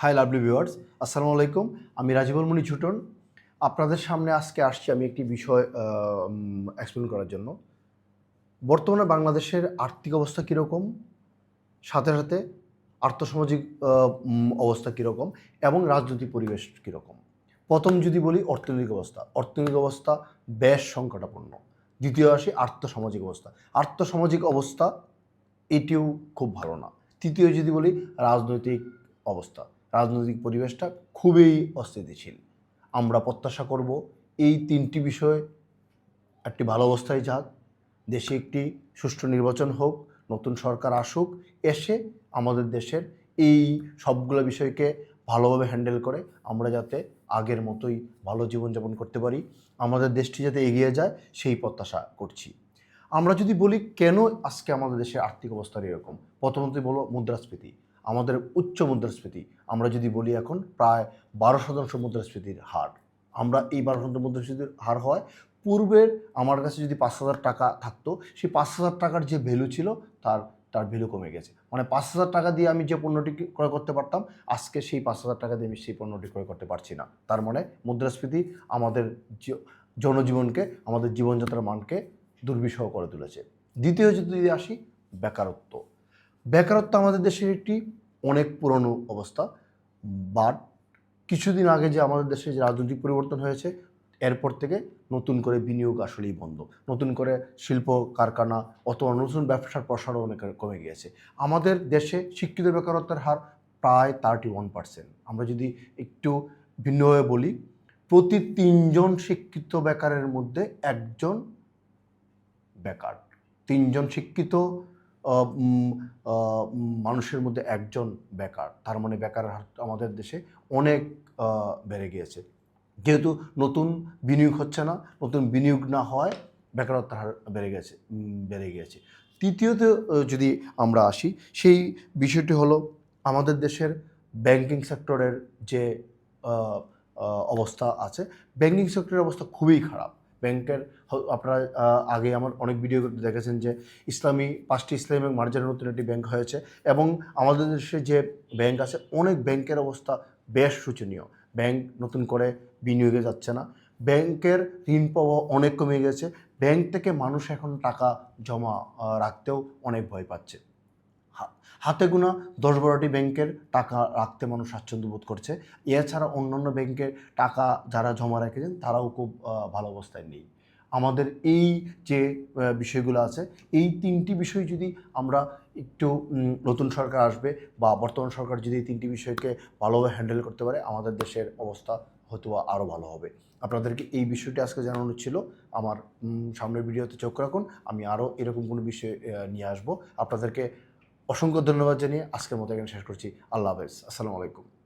High lovely viewers আসসালামু আলাইকুম আমি রাজিবুল মনি ছুটন আপনাদের সামনে আজকে আসছি আমি একটি বিষয় এক্সপ্লেন করার জন্য। বর্তমানে বাংলাদেশের আর্থিক অবস্থা কীরকম? সাথে সাথে আর্থসামাজিক অবস্থা কীরকম? এবং রাজনৈতিক পরিবেশ কীরকম? প্রথম যদি বলি, অর্থনৈতিক অবস্থা। অর্থনৈতিক অবস্থা বেশ সংকটাপন্ন। দ্বিতীয় আসি, আর্থসামাজিক অবস্থা। আর্থসামাজিক অবস্থা এটিও খুব ভালো না। তৃতীয় যদি বলি, রাজনৈতিক অবস্থা। রাজনৈতিক পরিবেশটা খুবই অস্থিতিশীল। আমরা প্রত্যাশা করব এই তিনটি বিষয় একটি ভালো অবস্থায় যাক, দেশে একটি সুষ্ঠু নির্বাচন হোক, নতুন সরকার আসুক, এসে আমাদের দেশের এই সবগুলো বিষয়কে ভালোভাবে হ্যান্ডেল করে আমরা যাতে আগের মতোই ভালো জীবনযাপন করতে পারি। আমাদের দেশটি যাতে এগিয়ে যায়, সেই প্রত্যাশা করছি। আমরা যদি বলি, কেন আজকে আমাদের দেশের আর্থিক অবস্থা এরকম? প্রথমত বলো মুদ্রাস্ফীতি। আমাদের উচ্চ মুদ্রাস্ফীতি। আমরা যদি বলি এখন প্রায় বারো শতাংশ মুদ্রাস্ফীতির হার। আমরা এই বারো শতাংশ মুদ্রাস্ফীতির হার হয় পূর্বের আমার কাছে যদি পাঁচ হাজার টাকা থাকতো, সেই পাঁচ হাজার টাকার যে ভ্যালু ছিল, তার তার ভ্যালু কমে গেছে। মানে পাঁচ হাজার টাকা দিয়ে আমি যে পণ্যটি ক্রয় করতে পারতাম, আজকে সেই পাঁচ হাজার টাকা দিয়ে আমি সেই পণ্যটি ক্রয় করতে পারছি না। তার মানে মুদ্রাস্ফীতি আমাদের জনজীবনকে, আমাদের জীবনযাত্রার মানকে দুর্বিষহ করে তুলেছে। দ্বিতীয় যদি আসি, বেকারত্ব। বেকারত্ব আমাদের দেশের একটি অনেক পুরনো অবস্থা বাট কিছুদিন আগে যে আমাদের দেশে যে রাজনৈতিক পরিবর্তন হয়েছে, এরপর থেকে নতুন করে বিনিয়োগ আসলেই বন্ধ। নতুন করে শিল্প, কারখানা অথবা নতুন ব্যবসার প্রসারও অনেক কমে গিয়েছে। আমাদের দেশে শিক্ষিত বেকারত্বের হার প্রায় থার্টি ওয়ান পার্সেন্ট আমরা যদি একটু ভিন্নভাবে বলি, প্রতি তিনজন শিক্ষিত বেকারের মধ্যে একজন বেকার। তিনজন শিক্ষিত মানুষের মধ্যে একজন বেকার। তার মানে বেকারের হার আমাদের দেশে অনেক বেড়ে গিয়েছে। যেহেতু নতুন বিনিয়োগ হচ্ছে না, নতুন বিনিয়োগ না হয় বেকারত্বের হার বেড়ে গেছে বেড়ে গিয়েছে। তৃতীয়ত যদি আমরা আসি, সেই বিষয়টি হলো আমাদের দেশের ব্যাংকিং সেক্টরের যে অবস্থা আছে, ব্যাংকিং সেক্টরের অবস্থা খুবই খারাপ। ব্যাংকের আপনারা আগে আমার অনেক ভিডিও দেখেছেন যে ইসলামী, পাঁচটি ইসলামী ব্যাংক মার্জারের নতুন একটি ব্যাংক হয়েছে এবং আমাদের দেশে যে ব্যাংক আছে, অনেক ব্যাংকের অবস্থা বেশ শোচনীয়। ব্যাংক নতুন করে বিনিয়োগে যাচ্ছে না। ব্যাংকের ঋণ প্রবাহ অনেক কমে গেছে। ব্যাংক থেকে মানুষ এখন টাকা জমা রাখতেও অনেক ভয় পাচ্ছে। হাতে গোনা দশ বারোটি ব্যাংকের টাকা রাখতে মানুষ স্বাচ্ছন্দ্য বোধ করছে। এছাড়া অন্যান্য ব্যাংকের টাকা যারা জমা রেখেছেন, তারাও খুব ভালো অবস্থায় নেই। আমাদের এই যে বিষয়গুলো আছে, এই তিনটি বিষয় যদি আমরা একটু নতুন সরকার আসবে বা বর্তমান সরকার যদি এই তিনটি বিষয়কে ভালোভাবে হ্যান্ডেল করতে পারে, আমাদের দেশের অবস্থা হয়তো আরও ভালো হবে। আপনাদেরকে এই বিষয়টি আজকে জানানো ছিল। আমার সামনের ভিডিওতে চোখ রাখুন। আমি আরও এরকম কোনো বিষয় নিয়ে আসব। আপনাদেরকে অসংখ্য ধন্যবাদ জানিয়ে আজকের মতো এখানে শেষ করছি। আল্লাহ হাফেজ। আসসালামু আলাইকুম।